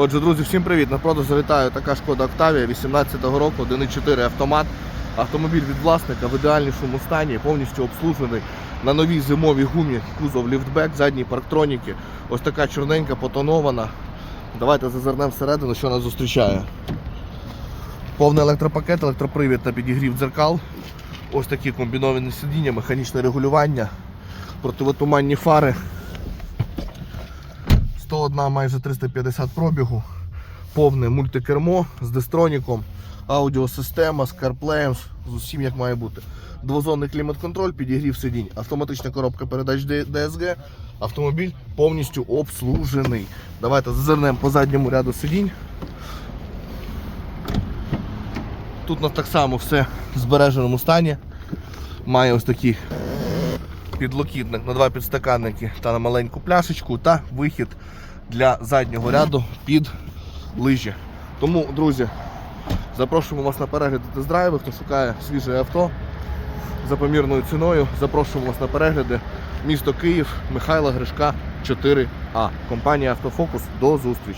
Отже, друзі, всім привіт! На продаж залітає така шкода Октавія 18-го року, 1.4 автомат. Автомобіль від власника в ідеальнішому стані, повністю обслужений на новій зимовій гумі, кузов ліфтбек, задні парктроніки. Ось така чорненька, потонована. Давайте зазирнемо всередину, що нас зустрічає. Повний електропакет, електропривід та підігрів дзеркал. Ось такі комбіновані сидіння, механічне регулювання, противотуманні фари. 101 майже 350 пробігу, повне мультикермо з дистроніком, аудіосистема з CarPlay, з усім як має бути. Двозонний клімат-контроль, підігрів сидінь, автоматична коробка передач DSG, автомобіль повністю обслужений. Давайте зазирнемо по задньому ряду сидінь. Тут у нас так само все в збереженому стані. Має ось такий підлокітник на два підстаканники та на маленьку пляшечку та вихід для заднього ряду під лижі. Тому, друзі, запрошуємо вас на перегляд тест-драйви, хто шукає свіже авто за помірною ціною. Запрошуємо вас на перегляди. Місто Київ, Михайла Гришка, 4А. Компанія Автофокус. До зустрічі.